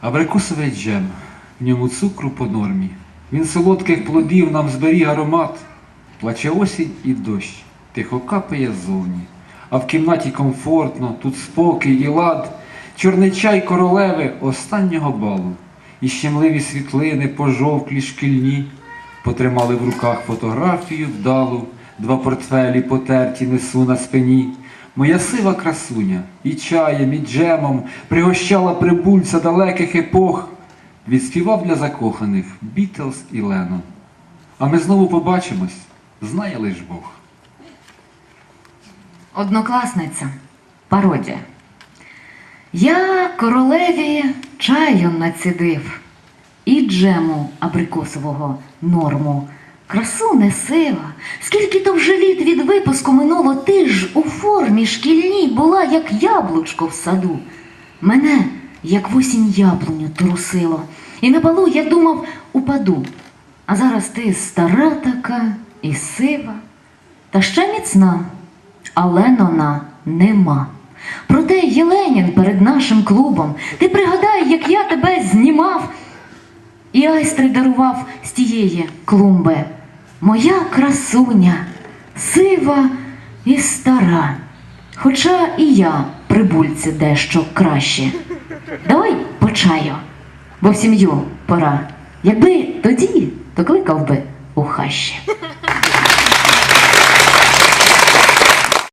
Абрикосовий джем, в ньому цукру по нормі. Він солодких плодів нам зберіг аромат. Плаче осінь і дощ, тихо капає ззовні. А в кімнаті комфортно, тут спокій і лад. Чорний чай королеви останнього балу. І щемливі світлини пожовклі шкільні. Потримали в руках фотографію вдалу, два портфелі потерті несу на спині. Моя сива красуня і чаєм, і джемом пригощала прибульця далеких епох. Відспівав для закоханих Бітлз і Леннон. А ми знову побачимось, знає лиш Бог. Однокласниця. Пародія. Я королеві чаю націдив і джему абрикосового норму. Красу не сила. Скільки то вже літ від випуску минуло, ти ж у формі шкільній була, як яблучко в саду. Мене, як в осінь яблуню, трусило. І на балу я думав, упаду. А зараз ти стара така і сива, та ще міцна, але нона нема. Проте Єленін перед нашим клубом, ти пригадай, як я тебе знімав і айстри дарував з тієї клумби. Моя красуня, сива і стара. Хоча і я прибульці дещо краще. Давай по чаю, бо в сім'ю пора. Якби тоді, то кликав би у хащі.